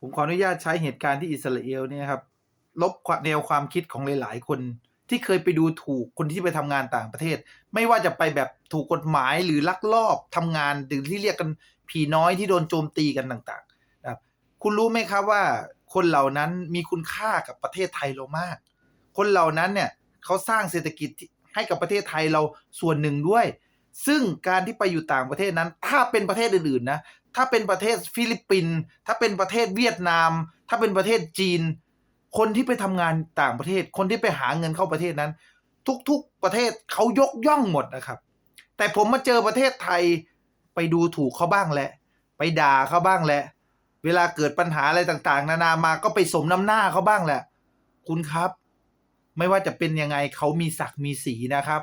ผมขออนุญาตใช้เหตุการณ์ที่อิสราเอลเนี่ยครับ ลบความแนวความคิดของหลายๆ คนที่เคยไปดูถูกคนที่ไปทำงานต่างประเทศ ไม่ว่าจะไปแบบถูกกฎหมายหรือลักลอบทำงานหรือที่เรียกกันผีน้อยที่โดนโจมตีกันต่างๆนะครับคุณรู้ไหมครับว่าคนเหล่านั้นมีคุณค่ากับประเทศไทยเรามาก คนเหล่านั้นเนี่ยเขาสร้างเศรษฐกิจที่ให้กับประเทศไทยเราส่วนหนึ่งด้วย ซึ่งการที่ไปอยู่ต่างประเทศนั้น ถ้าเป็นประเทศอื่นๆนะ ถ้าเป็นประเทศฟิลิปปินส์ถ้าเป็นประเทศเวียดนาม ถ้าเป็นประเทศจีน คนที่ไปทำงานต่างประเทศ คนที่ไปหาเงินเข้าประเทศนั้น ทุกๆประเทศเขายกย่องหมดนะครับ แต่ผมมาเจอประเทศไทยไปดูถูกเขาบ้างแหละ ไปด่าเขาบ้างแหละ เวลาเกิดปัญหาอะไรต่างๆ นานามาก็ไปสมน้ำหน้าเขาบ้างแหละ คุณครับ ไม่ว่าจะเป็นยังไงเขามีศักดิ์มีสีนะครับ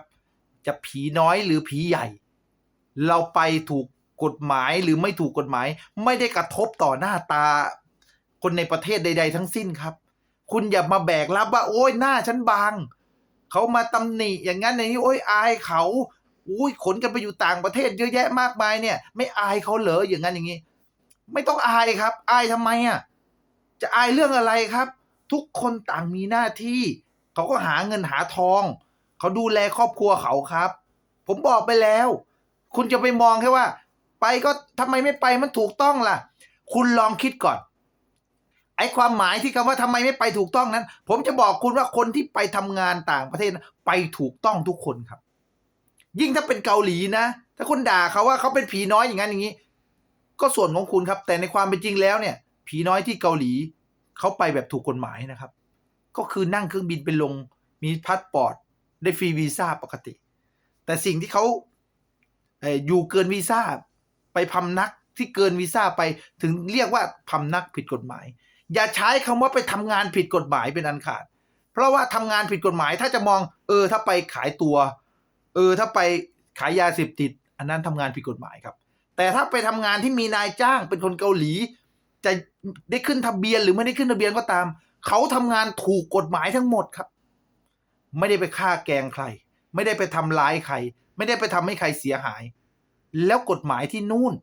จะผีน้อยหรือผีใหญ่ เราไปถูก กฎหมายหรือไม่ถูกกฎหมาย ไม่ได้กระทบต่อหน้าตา คนในประเทศใด ๆ ทั้งสิ้นครับ คุณอย่ามาแบกรับว่า โอ้ยหน้าฉันบางเขามาตำหนิอย่างนั้นอย่างนี้โอ้ยอายเขาอุ้ยขนกันไปอยู่ต่างประเทศเยอะแยะมากมายเนี่ย ไม่อายเขาเหรออย่างนั้นอย่างนี้ ไม่ต้องอายครับ อายทำไมอะจะอายเรื่องอะไรครับ ทุกคนต่างมีหน้าที่เขาก็หาเงินหาทอง เขาดูแลครอบครัวเขาครับ ผมบอกไปแล้ว คุณจะไปมองแค่ว่า ไปก็ทำไมไม่ไปมันถูกต้องล่ะ คุณลองคิดก่อน ไอ้ความหมายที่คำว่าทำไมไม่ไปถูกต้องนั้น ผมจะบอกคุณว่าคนที่ไปทำงานต่างประเทศไปถูกต้องทุกคนครับ ยิ่งถ้าเป็นเกาหลีนะ ถ้าคุณด่าเขาว่าเขาเป็นผีน้อยอย่างนั้นอย่างนี้ ก็ส่วนของคุณครับ แต่ในความเป็นจริงแล้วเนี่ย ผีน้อยที่เกาหลีเขาไปแบบถูกกฎหมายนะครับ ก็คือนั่งเครื่องบินไปลง มีพาสปอร์ตได้ฟรีวีซ่าปกติ แต่สิ่งที่เขาอยู่เกินวีซ่า ไปพำนักที่เกินวีซ่าไปถึงเรียกว่าพำนักผิดกฎหมาย อย่าใช้คำว่าไปทำงานผิดกฎหมายเป็นอันขาด เพราะว่าทำงานผิดกฎหมายถ้าจะมอง เออ ถ้าไปขายตัว เออ ถ้าไปขายยาเสพติด อันนั้นทำงานผิดกฎหมายครับ แต่ถ้าไปทำงานที่มีนายจ้างเป็นคนเกาหลี จะได้ขึ้นทะเบียนหรือไม่ได้ขึ้นทะเบียนก็ตาม เขาทำงานถูกกฎหมายทั้งหมดครับ ไม่ได้ไปฆ่าแกงใคร ไม่ได้ไปทำร้ายใคร ไม่ได้ไปทำให้ใครเสียหาย แล้วกฎหมายที่นู่น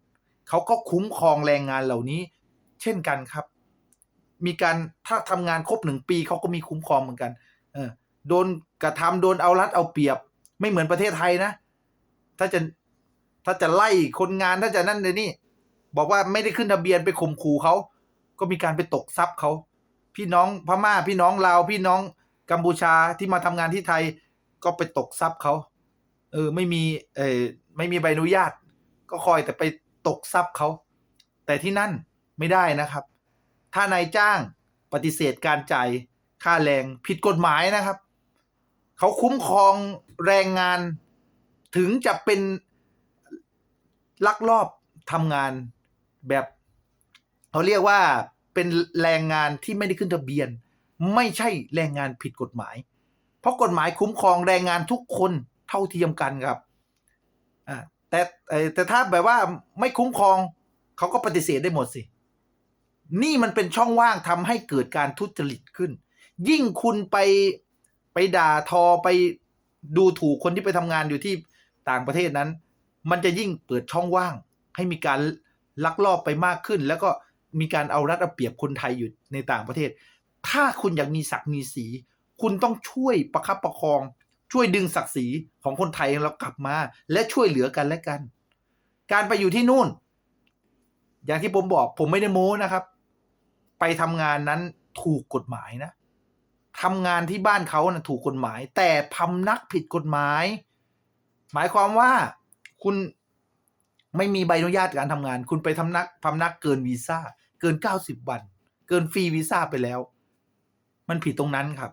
เขาก็คุ้มครองแรงงานเหล่านี้ เช่นกันครับ มีการถ้าทำงานครบหนึ่งปีเขาก็มีคุ้มครองเหมือนกัน เออโดนกระทำโดนเอารัดเอาเปรียบ ไม่เหมือนประเทศไทยนะ ถ้าจะถ้าจะไล่คนงานถ้าจะนั่นเลยนี่ บอกว่าไม่ได้ขึ้นทะเบียนไปข่มขู่เขาก็มีการไปตกทรัพย์เขาพี่น้องพม่าพี่น้องลาวพี่น้องกัมพูชาที่มาทำงานที่ไทยก็ไปตกทรัพย์เขาเออไม่มีเออ ไม่มีใบอนุญาต ก็คอยแต่ไปตกทรัพย์เขา แต่ที่นั่นไม่ได้นะครับ ถ้านายจ้างปฏิเสธการจ่ายค่าแรงผิดกฎหมายนะครับ เขาคุ้มครองแรงงานถึงจะเป็นลักลอบทำงานแบบเขาเรียกว่าเป็นแรงงานที่ไม่ได้ขึ้นทะเบียน ไม่ใช่แรงงานผิดกฎหมาย เพราะกฎหมายคุ้มครองแรงงานทุกคนเท่าเทียมกันครับ แต่แต่ถ้าแบบว่าไม่คุ้มครองเขาก็ปฏิเสธได้หมดสิ นี่มันเป็นช่องว่างทำให้เกิดการทุจริตขึ้น ยิ่งคุณไปไปด่าทอไปดูถูกคนที่ไปทำงานอยู่ที่ต่างประเทศนั้น มันจะยิ่งเปิดช่องว่าง ให้มีการลักลอบไปมากขึ้น แล้วก็มีการเอารัดเอาเปรียบคนไทยอยู่ในต่างประเทศ ถ้าคุณอยากมีศักดิ์มีสี คุณต้องช่วยประคับประคอง ช่วยดึงศักดิ์ศรีของคนไทยเรากลับมา และช่วยเหลือกันและกัน การไปอยู่ที่นู่น อย่างที่ผมบอกผมไม่ได้โม้นะครับ ไปทำงานนั้นถูกกฎหมายนะทำงานที่บ้านเขานะ่ะถูกกฎหมาย แต่พำนักผิดกฎหมาย หมายความว่าคุณไม่มีใบอนุญาตการทำงาน คุณไปทำนักพำนักเกินวีซ่าเกินเก้าสิบวัน เกินฟรีวีซ่าไปแล้ว มันผิดตรงนั้นครับ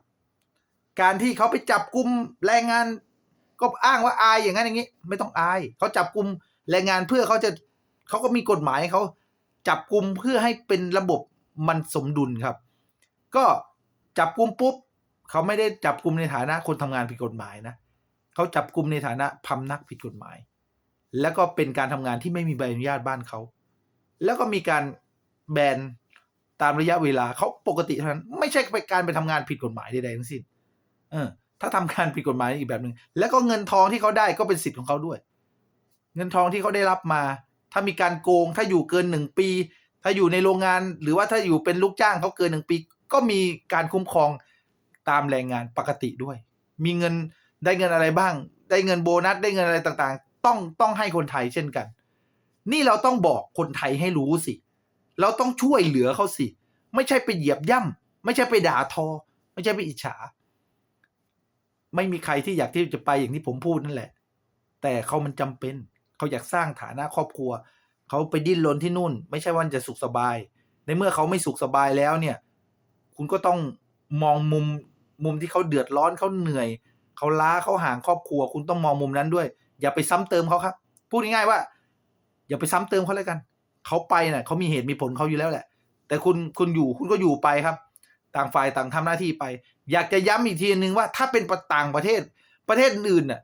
การที่เขาไปจับกลุ่มแรงงาน ก็อ้างว่าอายอย่างนั้นอย่างนี้ ไม่ต้องอายเขาจับกลุ่มแรงงานเพื่อเขาจะเขาก็มีกฎหมายเขาจับกลุ่มเพื่อให้เป็นระบบมันสมดุลครับ ก็จับกลุ่มปุ๊บเขาไม่ได้จับกลุ่มในฐานะคนทำงานผิดกฎหมายนะเขาจับกลุ่มในฐานะพำนักผิดกฎหมาย แล้วก็เป็นการทำงานที่ไม่มีใบอนุญาตบ้านเขาแล้วก็มีการแบนตามระยะเวลาเขาปกติเท่านั้นไม่ใช่ไปการไปทำงานผิดกฎหมายใดๆทั้งสิ้น เออ ถ้าทำการผิดกฎหมายอีกแบบหนึ่งแล้วก็เงินทองที่เขาได้ก็เป็นสิทธิ์ของเขาด้วย เงินทองที่เขาได้รับมา ถ้ามีการโกงถ้าอยู่เกินหนึ่งปี ถ้าอยู่ในโรงงาน หรือว่าถ้าอยู่เป็นลูกจ้างเขาเกินหนึ่งปี ก็มีการคุ้มครองตามแรงงานปกติด้วย มีเงินได้เงินอะไรบ้าง ได้เงินโบนัสได้เงินอะไรต่างๆ ต้องต้องให้คนไทยเช่นกัน นี่เราต้องบอกคนไทยให้รู้สิ เราต้องช่วยเหลือเขาสิ ไม่ใช่ไปเหยียบย่ำไม่ใช่ไปด่าทอ ไม่ใช่ไปอิจฉา ไม่มีใครที่อยากที่จะไปอย่างที่ผมพูดนั่นแหละ แต่เขามันจำเป็น เขาอยากสร้างฐานะครอบครัว เขาไปดิ้นรนที่นู่น ไม่ใช่ว่าจะสุขสบาย ในเมื่อเขาไม่สุขสบายแล้วเนี่ย คุณก็ต้องมองมุมมุมที่เขาเดือดร้อนเขาเหนื่อย เขาล้าเขาห่างครอบครัว คุณต้องมองมุมนั้นด้วย อย่าไปซ้ำเติมเขาครับ พูดง่ายๆว่า อย่าไปซ้ำเติมเขาเลยกัน เขาไปเน่ะเขามีเหตุมีผลเขาอยู่แล้วแหละ แต่คุณคุณอยู่คุณก็อยู่ไปครับ ต่างฝ่ายต่างทำหน้าที่ไป อยากจะย้ำอีกทีนึงว่าถ้าเป็นประต่างประเทศประเทศอื่นน่ะ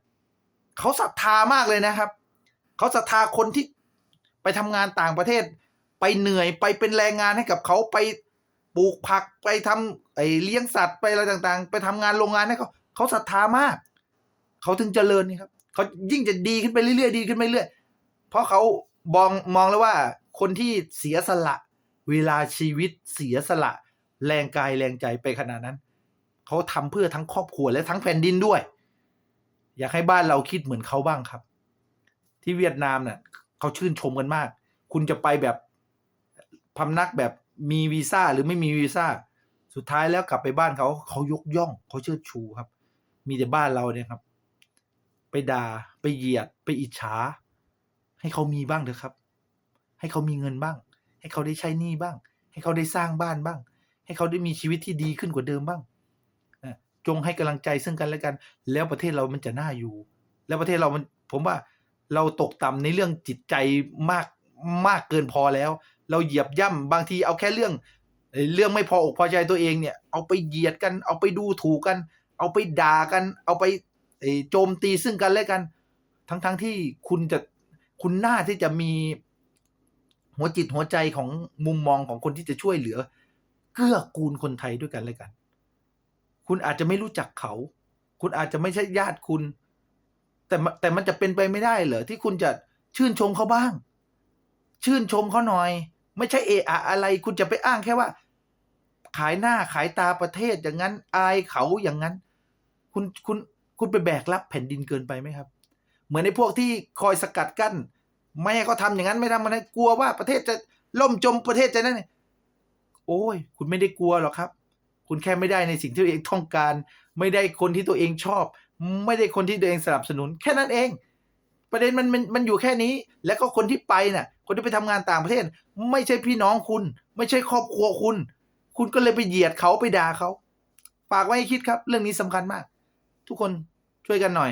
เขาศรัทธามากเลยนะครับ เขาศรัทธาคนที่ไปทำงานต่างประเทศ ไปเหนื่อยไปเป็นแรงงานให้กับเขาไปปลูกผักไปทำไอเลี้ยงสัตว์ไปอะไรต่างๆ ไปทำงานโรงงานให้เขาเขาศรัทธามาก เขาถึงเจริญนี่ครับเขายิ่งจะดีขึ้นไปเรื่อยๆดีขึ้นไปเรื่อยเพราะเขามองมองแล้วว่าคนที่เสียสละ เวลาชีวิตเสียสละ แรงกายแรงใจไปขนาดนั้น เขาทำเพื่อทั้งครอบครัวและทั้งแผ่นดินด้วย อยากให้บ้านเราคิดเหมือนเขาบ้างครับ ที่เวียดนามเนี่ยเขาชื่นชมกันมาก คุณจะไปแบบพำนักแบบมีวีซ่าหรือไม่มีวีซ่าสุดท้ายแล้วกลับไปบ้านเขาเขายกย่องเขาเชิดชูครับ มีแต่บ้านเราเนี่ยครับ ไปด่าไปเหยียดไปอิจฉา ให้เขามีบ้างเถอะครับ ให้เขามีเงินบ้าง ให้เขาได้ใช้หนี้บ้าง ให้เขาได้สร้างบ้านบ้าง ให้เขาได้มีชีวิตที่ดีขึ้นกว่าเดิมบ้างจงให้กำลังใจซึ่งกันและกัน แล้วประเทศเรามันจะน่าอยู่ แล้วประเทศเรามันผมว่าเราตกต่ำในเรื่องจิตใจมากมากเกินพอแล้ว เราเหยียบย่ำบางทีเอาแค่เรื่อง เรื่องไม่พออกพอใจตัวเองเนี่ย เอาไปเหยียดกัน เอาไปดูถูกกัน เอาไปด่ากัน เอาไปโจมตีซึ่งกันและกัน ทั้งๆทที่คุณจะคุณน่าที่จะมีหัวจิตหัวใจของมุมมองของคนที่จะช่วยเหลือ เกื้อกูลคนไทยด้วยกันและกัน คุณอาจจะไม่รู้จักเขา คุณอาจจะไม่ใช่ญาติคุณ แต่แต่มันจะเป็นไปไม่ได้เหรอที่คุณจะชื่นชมเขาบ้าง ชื่นชมเขาหน่อย ไม่ใช่เอะอะอะไร คุณจะไปอ้างแค่ว่า ขายหน้าขายตาประเทศอย่างนั้น อายเขาอย่างนั้น คุณคุณคุณไปแบกรับแผ่นดินเกินไปไหมครับ เหมือนในพวกที่คอยสกัดกั้น ไม่ให้เขาทำอย่างนั้นไม่ทำอะไรกลัวว่าประเทศจะล่มจมประเทศจะนั่น โอ้ย คุณไม่ได้กลัวหรอกครับ คุณแค่ไม่ได้ในสิ่งที่ตัวเองต้องการ ไม่ได้คนที่ตัวเองชอบ ไม่ได้คนที่ตัวเองสนับสนุน แค่นั้นเอง ประเด็นมันมันมันอยู่แค่นี้ แล้วก็คนที่ไปน่ะ คนที่ไปทำงานต่างประเทศ ไม่ใช่พี่น้องคุณ ไม่ใช่ครอบครัวคุณ คุณก็เลยไปเหยียดเขาไปด่าเขาฝากไว้ให้คิดครับ เรื่องนี้สำคัญมาก ทุกคนช่วยกันหน่อย